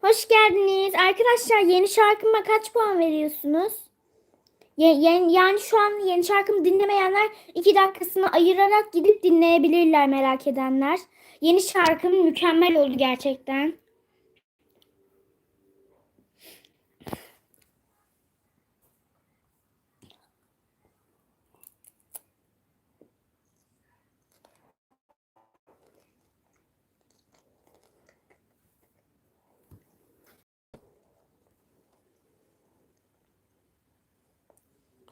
Hoş geldiniz. Arkadaşlar yeni şarkıma kaç puan veriyorsunuz? Ye- yani şu an yeni şarkımı dinlemeyenler iki dakikasını ayırarak gidip dinleyebilirler merak edenler. Yeni şarkım mükemmel oldu gerçekten.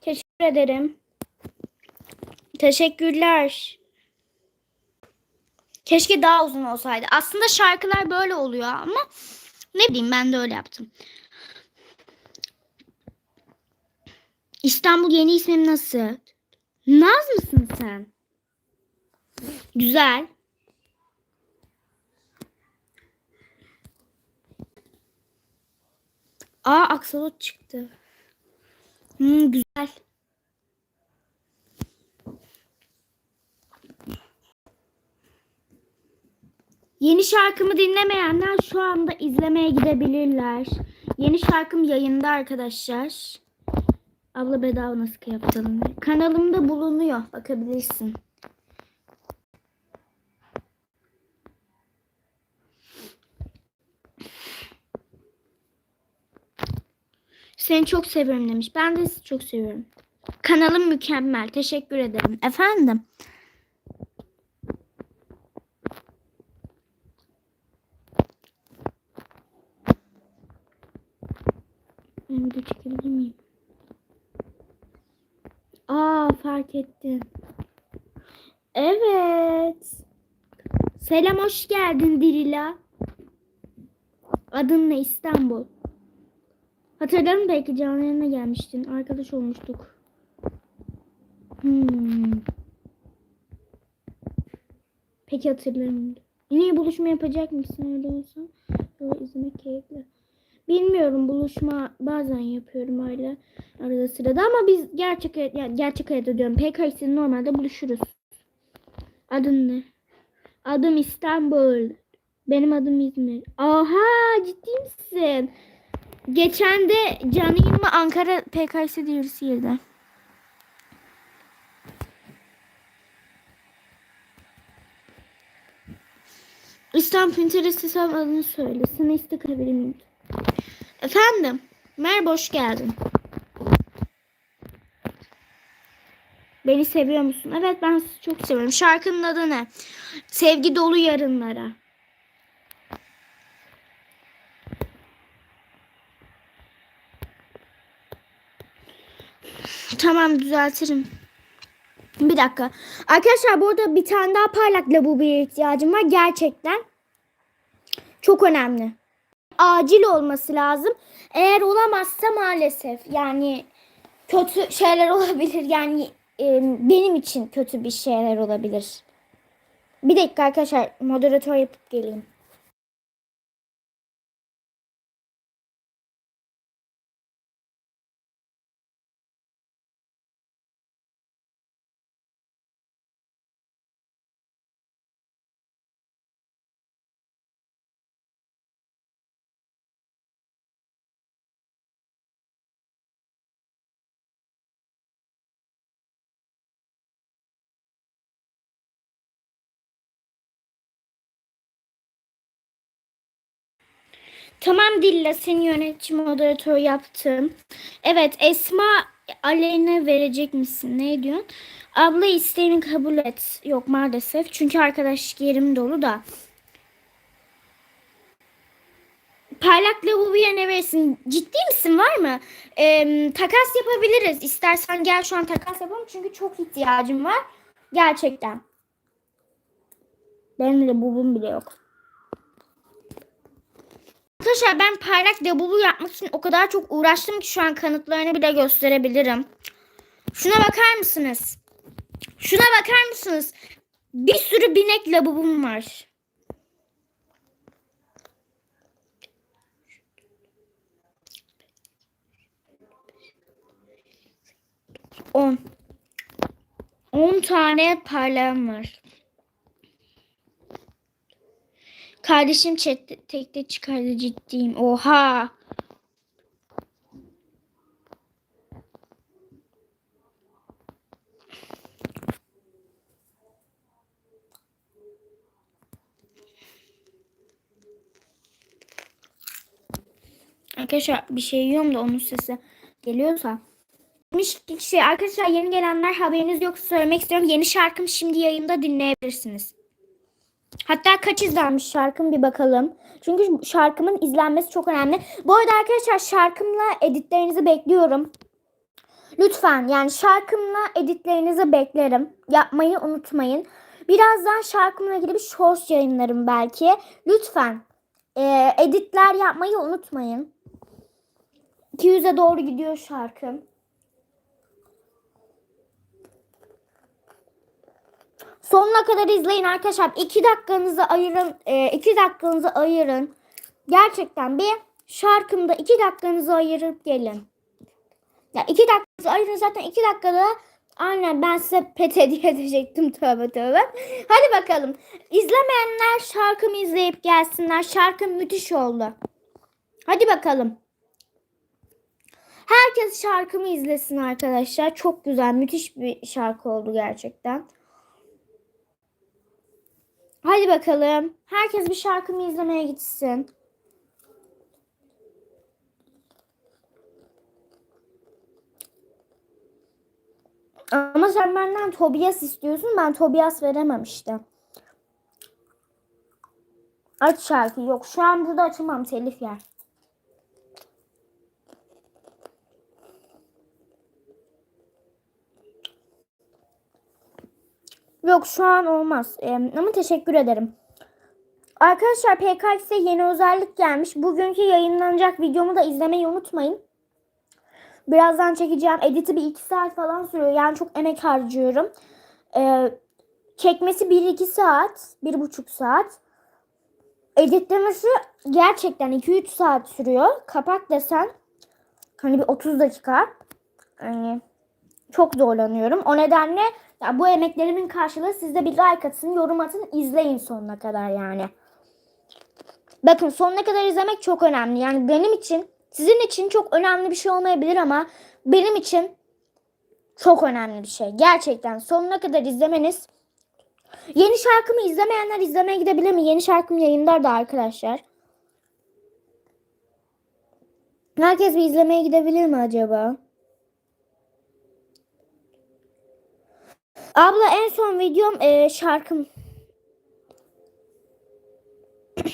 Teşekkür ederim. Teşekkürler. Keşke daha uzun olsaydı. Aslında şarkılar böyle oluyor ama ne bileyim ben de öyle yaptım. İstanbul yeni ismim nasıl? Naz mısın sen? Güzel. Aa aksolot çıktı. Hmm, güzel. Yeni şarkımı dinlemeyenler şu anda izlemeye gidebilirler. Yeni şarkım yayında arkadaşlar. Abla bedava nasıl alınır? Kanalımda bulunuyor. Bakabilirsin. Seni çok seviyorum demiş. Ben de sizi çok seviyorum. Kanalım mükemmel. Teşekkür ederim. Efendim. Ben video çekebilir miyim? Aa fark ettim. Evet. Selam hoş geldin Dirila. Adın ne İstanbul? Hatırlarım belki canlı yayına gelmiştin. Arkadaş olmuştuk. Hmm. Peki hatırlarım. Yine buluşma yapacak mısın öyle olsa? Böyle izlemek keyifli. Bilmiyorum buluşma bazen yapıyorum öyle arada sırada ama biz gerçek yani gerçek hayatta diyorum. PKX'de normalde buluşuruz. Adın ne? Adım İstanbul. Benim adım İzmir. Aha ciddi misin? Geçen de canlı yayınıma Ankara PKS diyoruz girdi. İstanbul Pinterest hesap adını söyle. Sana istek atabilir? Efendim. Merhaba hoş geldin. Beni seviyor musun? Evet ben çok seviyorum. Şarkının adı ne? Sevgi dolu yarınlara. Tamam düzeltirim. Bir dakika. Arkadaşlar bu arada bir tane daha parlak labubuya ihtiyacım var. Gerçekten. Çok önemli. Acil olması lazım. Eğer olamazsa maalesef yani kötü şeyler olabilir. Yani e, benim için kötü bir şeyler olabilir. Bir dakika arkadaşlar moderatör yapıp geleyim. Tamam Dilla seni yönetici moderatör yaptım. Evet Esma Aleyna verecek misin? Ne diyorsun? Abla isteğini kabul et. Yok maalesef. Çünkü arkadaş yerim dolu da. Parlak lavubuya ne verirsin? Ciddi misin? Var mı? Ee, takas yapabiliriz. İstersen gel şu an takas yapalım. Çünkü çok ihtiyacım var. Gerçekten. Benim de bubum bile yok. Arkadaşlar ben parlak debubu yapmak için o kadar çok uğraştım ki şu an kanıtlarını bile gösterebilirim. Şuna bakar mısınız? Şuna bakar mısınız? Bir sürü binek labubum var. On. On tane parlağım var. Kardeşim chatte tekte çıkardı ciddiyim. Oha. Arkadaşlar bir şey yiyorum da onun sesi geliyorsa. Demiş ki şey, arkadaşlar yeni gelenler haberiniz yoksa söylemek istiyorum. Yeni şarkım şimdi yayında dinleyebilirsiniz. Hatta kaç izlenmiş şarkım bir bakalım. Çünkü şarkımın izlenmesi çok önemli. Bu arada arkadaşlar şarkımla editlerinizi bekliyorum. Lütfen yani şarkımla editlerinizi beklerim. Yapmayı unutmayın. Birazdan şarkımla ilgili bir shorts yayınlarım belki. Lütfen e, editler yapmayı unutmayın. 200'e doğru gidiyor şarkım. Sonuna kadar izleyin arkadaşlar. 2 dakikanızı ayırın. 2 dakikanızı ayırın. Gerçekten bir şarkımda 2 dakikanızı ayırıp gelin. Ya 2 dakikanızı ayırın zaten 2 dakikada Aynen ben size pet hediye edecektim tövbe tövbe. Hadi bakalım. İzlemeyenler şarkımı izleyip gelsinler. Şarkım müthiş oldu. Hadi bakalım. Herkes şarkımı izlesin arkadaşlar. Çok güzel, müthiş bir şarkı oldu gerçekten. Hadi bakalım. Herkes bir şarkımı izlemeye gitsin. Ama sen benden Tobias istiyorsun. Ben Tobias veremem işte. Aç şarkı. Yok şu an burada açamam. Telif yer. Yok şu an olmaz. Ee, ama teşekkür ederim. Arkadaşlar PKX'e yeni özellik gelmiş. Bugünkü yayınlanacak videomu da izlemeyi unutmayın. Birazdan çekeceğim. Editi bir iki saat falan sürüyor. Yani çok emek harcıyorum. Ee, çekmesi 1-2 saat. 1,5 saat. Editlemesi gerçekten 2-3 saat sürüyor. Kapak desen hani bir 30 dakika. Yani çok zorlanıyorum. O nedenle ya bu emeklerimin karşılığı sizde bir like atın, yorum atın, izleyin sonuna kadar yani. Bakın sonuna kadar izlemek çok önemli. Yani benim için, sizin için çok önemli bir şey olmayabilir ama benim için çok önemli bir şey. Gerçekten sonuna kadar izlemeniz. Yeni şarkımı izlemeyenler izlemeye gidebilir mi? Yeni şarkım yayında da arkadaşlar. Herkes bir izlemeye gidebilir mi acaba? Abla en son videom e, şarkım.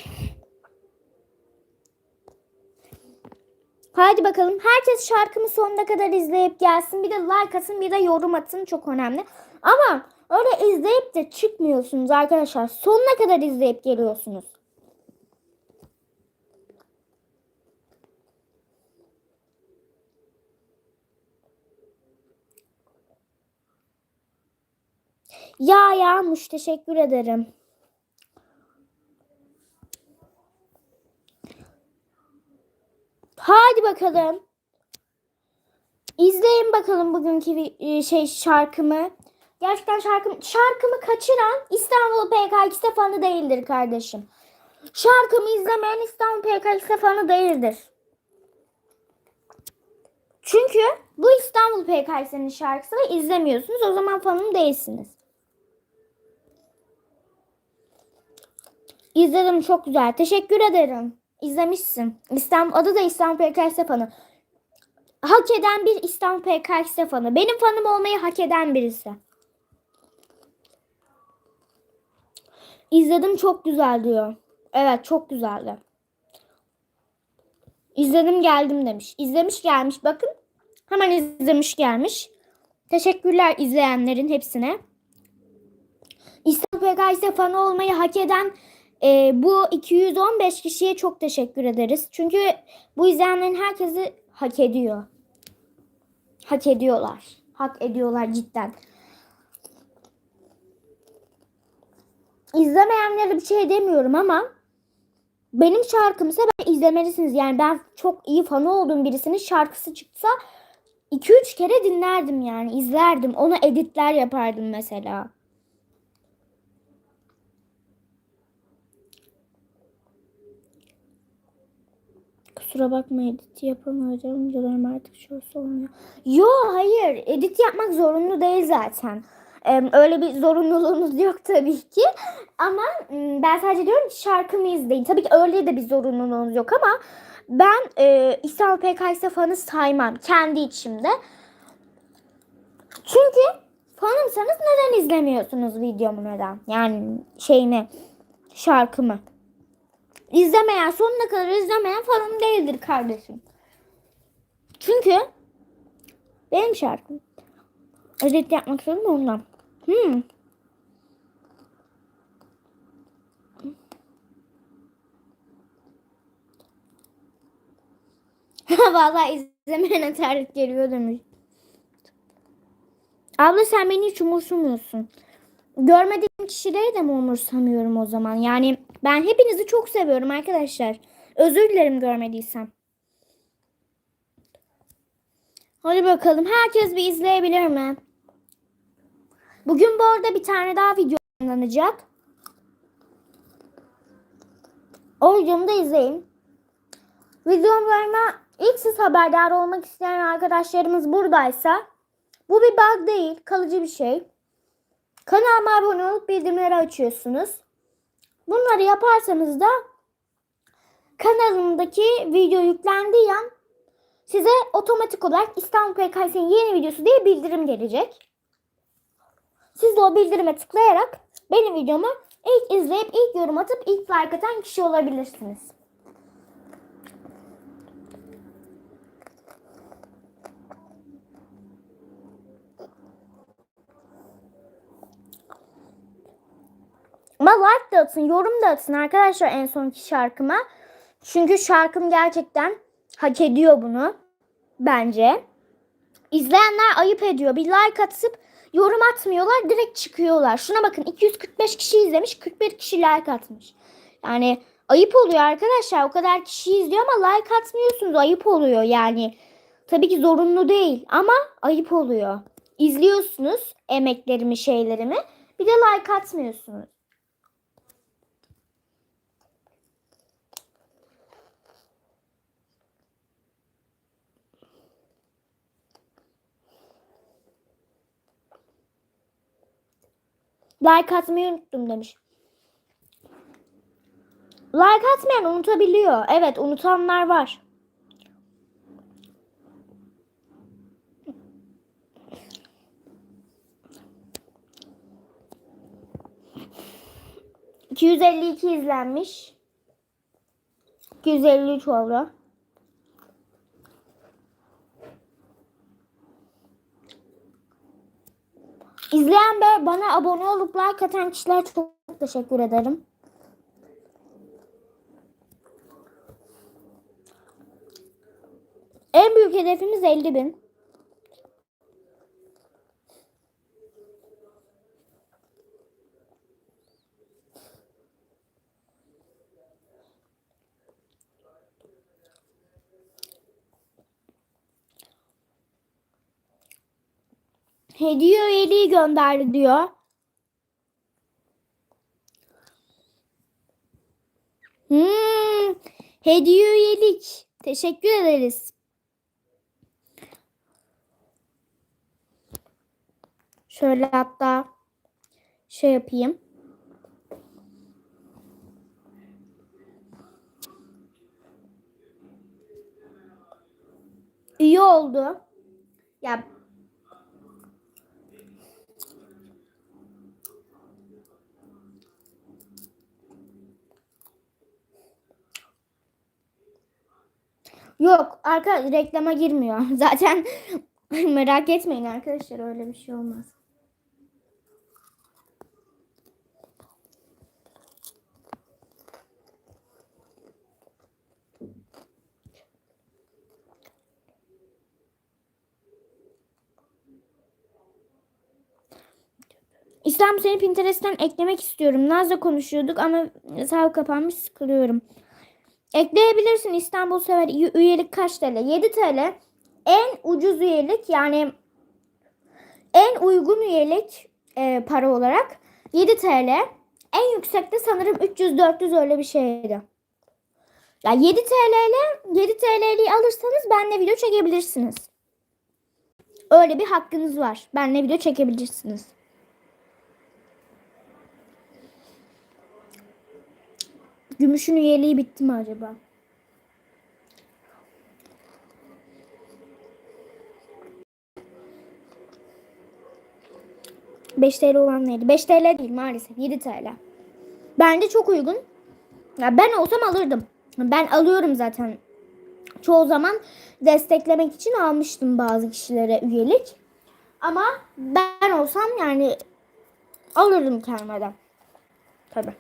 Hadi bakalım. Herkes şarkımı sonuna kadar izleyip gelsin. Bir de like atın, bir de yorum atın. Çok önemli. Ama öyle izleyip de çıkmıyorsunuz arkadaşlar. Sonuna kadar izleyip geliyorsunuz. Ya Yağmuş teşekkür ederim. Hadi bakalım. İzleyin bakalım bugünkü bir şey şarkımı. Gerçekten şarkım, şarkımı kaçıran İstanbul PKK fanı değildir kardeşim. Şarkımı izlemeyen İstanbul PKK fanı değildir. Çünkü bu İstanbul PKK'nın şarkısı ve izlemiyorsunuz. O zaman fanım değilsiniz. İzledim çok güzel. Teşekkür ederim. İzlemişsin. İstanbul adı da İstanbul PKK fanı. Hak eden bir İstanbul PKK fanı. Benim fanım olmayı hak eden birisi. İzledim çok güzel diyor. Evet çok güzeldi. İzledim geldim demiş. İzlemiş gelmiş bakın. Hemen izlemiş gelmiş. Teşekkürler izleyenlerin hepsine. İstanbul PKK fanı olmayı hak eden e, bu 215 kişiye çok teşekkür ederiz. Çünkü bu izleyenlerin herkesi hak ediyor. Hak ediyorlar. Hak ediyorlar cidden. İzlemeyenlere bir şey demiyorum ama benim şarkımsa ben izlemelisiniz. Yani ben çok iyi fanı olduğum birisinin şarkısı çıksa 2-3 kere dinlerdim yani izlerdim. Ona editler yapardım mesela. Kusura bakma edit yapamayacağım. Videolarım artık şurası olmuyor. Yo hayır. Edit yapmak zorunlu değil zaten. Ee, öyle bir zorunluluğunuz yok tabii ki. Ama ben sadece diyorum ki şarkımı izleyin. Tabii ki öyle de bir zorunluluğunuz yok ama ben e, İstanbul PKS fanı saymam kendi içimde. Çünkü fanımsanız neden izlemiyorsunuz videomu neden? Yani şeyini, şarkımı. İzlemeyen, sonuna kadar izlemeyen fanım değildir kardeşim. Çünkü benim şarkım. Edit yapmak da ondan. Hmm. Vallahi izlemeyene terlik geliyor demiş. Abla sen beni hiç umursamıyorsun. Görmediğim kişileri de mi umursamıyorum o zaman? Yani ben hepinizi çok seviyorum arkadaşlar. Özür dilerim görmediysem. Hadi bakalım herkes bir izleyebilir mi? Bugün bu arada bir tane daha video yayınlanacak. O videomu da izleyin. Videolarıma ilk siz haberdar olmak isteyen arkadaşlarımız buradaysa bu bir bug değil, kalıcı bir şey. Kanalıma abone olup bildirimleri açıyorsunuz. Bunları yaparsanız da kanalımdaki video yüklendiği an size otomatik olarak İstanbul PKS'nin yeni videosu diye bildirim gelecek. Siz de o bildirime tıklayarak benim videomu ilk izleyip ilk yorum atıp ilk like atan kişi olabilirsiniz. Ama like da atın, yorum da atın arkadaşlar en sonki şarkıma. Çünkü şarkım gerçekten hak ediyor bunu. Bence. İzleyenler ayıp ediyor. Bir like atıp yorum atmıyorlar. Direkt çıkıyorlar. Şuna bakın 245 kişi izlemiş. 41 kişi like atmış. Yani ayıp oluyor arkadaşlar. O kadar kişi izliyor ama like atmıyorsunuz. Ayıp oluyor yani. Tabii ki zorunlu değil ama ayıp oluyor. İzliyorsunuz emeklerimi, şeylerimi. Bir de like atmıyorsunuz. Like atmayı unuttum demiş. Like atmayan unutabiliyor. Evet unutanlar var. ...252 izlenmiş. 253 oldu. İzleyen ve bana abone olup like atan kişiler çok teşekkür ederim. En büyük hedefimiz 50 bin. Hediye üyeliği gönderdi diyor. Hmm, hediye üyelik. Teşekkür ederiz. Şöyle hatta şey yapayım. İyi oldu. Ya Yok arka reklama girmiyor. Zaten merak etmeyin arkadaşlar öyle bir şey olmaz. İslam seni Pinterest'ten eklemek istiyorum. Naz'la konuşuyorduk ama hesabı kapanmış sıkılıyorum. Ekleyebilirsin İstanbul Sever üyelik kaç TL? 7 TL. En ucuz üyelik yani en uygun üyelik e, para olarak 7 TL. En yüksekte sanırım 300-400 öyle bir şeydi. Ya 7 TL ile 7 TL'liyi alırsanız benimle video çekebilirsiniz. Öyle bir hakkınız var. Benimle video çekebilirsiniz. Gümüşün üyeliği bitti mi acaba? Beş TL olan neydi? 5 TL değil maalesef. 7 TL. Bence çok uygun. Ya ben olsam alırdım. Ben alıyorum zaten. Çoğu zaman desteklemek için almıştım bazı kişilere üyelik. Ama ben olsam yani alırdım kendime de. Tabii.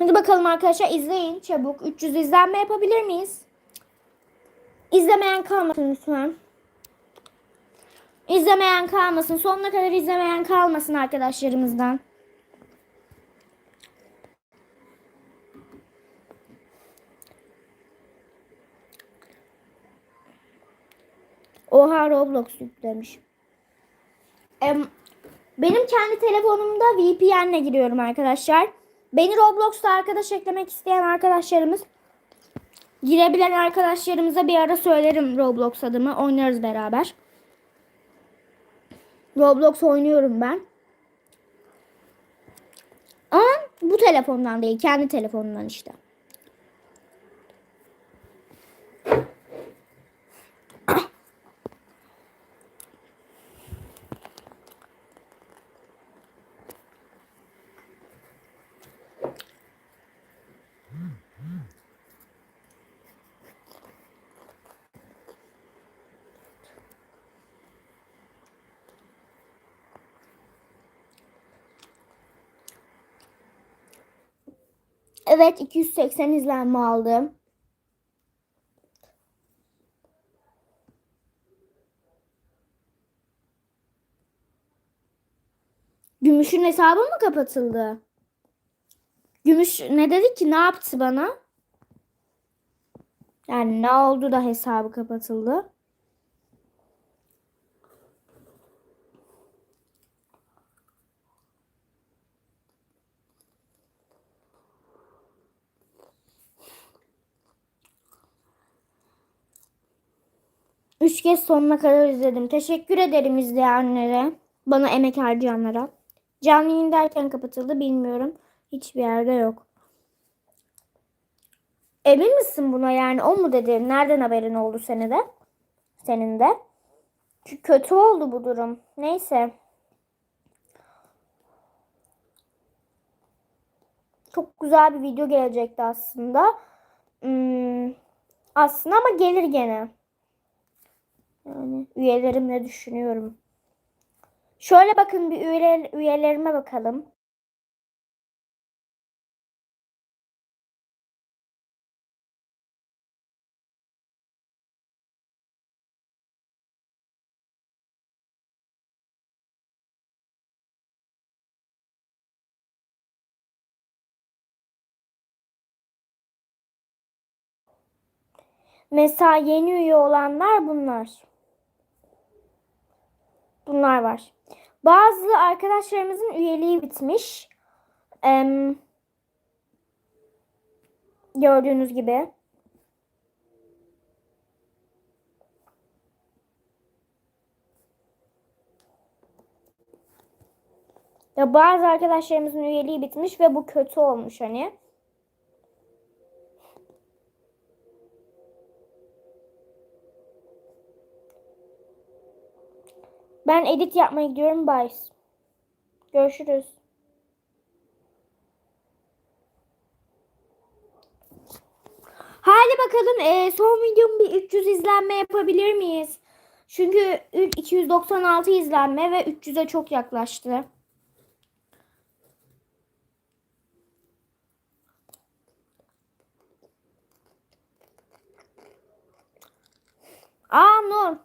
Hadi bakalım arkadaşlar izleyin çabuk. 300 izlenme yapabilir miyiz? İzlemeyen kalmasın lütfen. İzlemeyen kalmasın. Sonuna kadar izlemeyen kalmasın arkadaşlarımızdan. Oha Roblox yüklemiş. Em, benim kendi telefonumda VPN'le giriyorum arkadaşlar. Beni Roblox'ta arkadaş eklemek isteyen arkadaşlarımız girebilen arkadaşlarımıza bir ara söylerim Roblox adımı. Oynarız beraber. Roblox oynuyorum ben. Ama bu telefondan değil, kendi telefonumdan işte. Evet 280 izlenme aldım. Gümüş'ün hesabı mı kapatıldı? Gümüş ne dedi ki? Ne yaptı bana? Yani ne oldu da hesabı kapatıldı? Üç kez sonuna kadar izledim. Teşekkür ederim izleyenlere. Bana emek harcayanlara. Canlı yayın derken kapatıldı bilmiyorum. Hiçbir yerde yok. Emin misin buna yani o mu dedi? Nereden haberin oldu senin de? Senin de. Çünkü kötü oldu bu durum. Neyse. Çok güzel bir video gelecekti aslında. Hmm, aslında ama gelir gene. Yani üyelerimle düşünüyorum. Şöyle bakın bir üyeler, üyelerime bakalım. Mesela yeni üye olanlar bunlar. Bunlar var. Bazı arkadaşlarımızın üyeliği bitmiş. Em, gördüğünüz gibi. Ya bazı arkadaşlarımızın üyeliği bitmiş ve bu kötü olmuş hani. Ben edit yapmaya gidiyorum. Bye. Görüşürüz. Hadi bakalım e, son videom bir 300 izlenme yapabilir miyiz? Çünkü 296 izlenme ve 300'e çok yaklaştı. Aa Nur.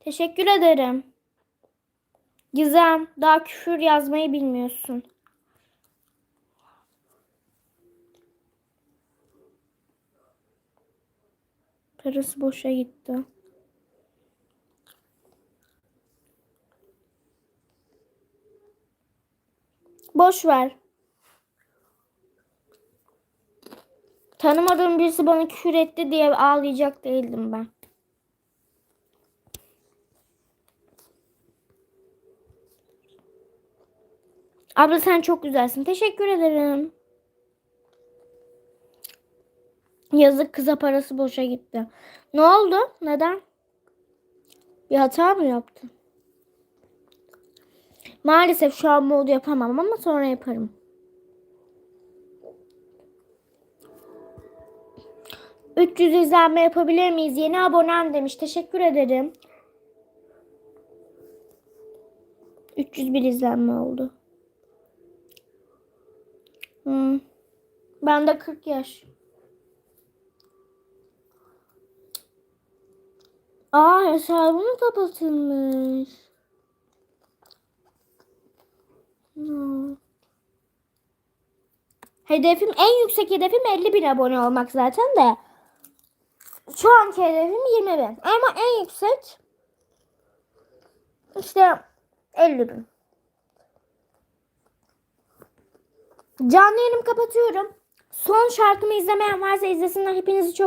Teşekkür ederim. Gizem, daha küfür yazmayı bilmiyorsun. Parası boşa gitti. Boş ver. Tanımadığım birisi bana küfür etti diye ağlayacak değildim ben. Abla sen çok güzelsin. Teşekkür ederim. Yazık kıza parası boşa gitti. Ne oldu? Neden? Bir hata mı yaptın? Maalesef şu an modu yapamam ama sonra yaparım. ...300 izlenme yapabilir miyiz? Yeni abonem demiş. Teşekkür ederim. 301 izlenme oldu. Hmm. Ben de 40 yaş. Aa hesabım kapatılmış. Hmm. Hedefim en yüksek hedefim 50 bin abone olmak zaten de. Şu anki hedefim 20 bin. Ama en yüksek işte 50 bin. Canlı yayınımı kapatıyorum. Son şarkımı izlemeyen varsa izlesinler. Hepinizi çok